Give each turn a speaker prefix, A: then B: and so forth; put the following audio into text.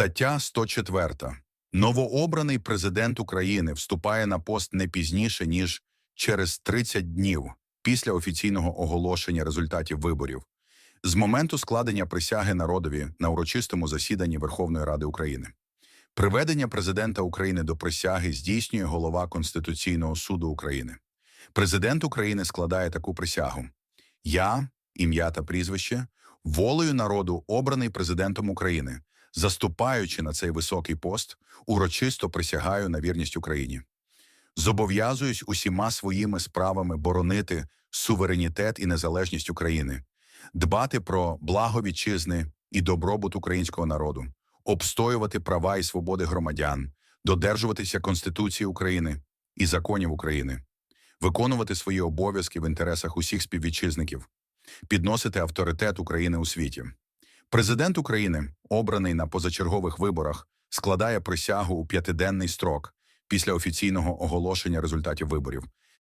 A: Стаття 104. Новообраний президент України вступає на пост не пізніше, ніж через 30 днів після офіційного оголошення результатів виборів з моменту складення присяги народові на урочистому засіданні Верховної Ради України. Приведення президента України до присяги здійснює голова Конституційного суду України. Президент України складає таку присягу: Я, ім'я та прізвище, волею народу обраний президентом України, заступаючи на цей високий пост, урочисто присягаю на вірність Україні. Зобов'язуюсь усіма своїми справами боронити суверенітет і незалежність України, дбати про благо вітчизни і добробут українського народу, обстоювати права і свободи громадян, додержуватися Конституції України і законів України, виконувати свої обов'язки в інтересах усіх співвітчизників, підносити авторитет України у світі. Президент України, обраний на позачергових виборах, складає присягу у п'ятиденний строк після офіційного оголошення результатів виборів.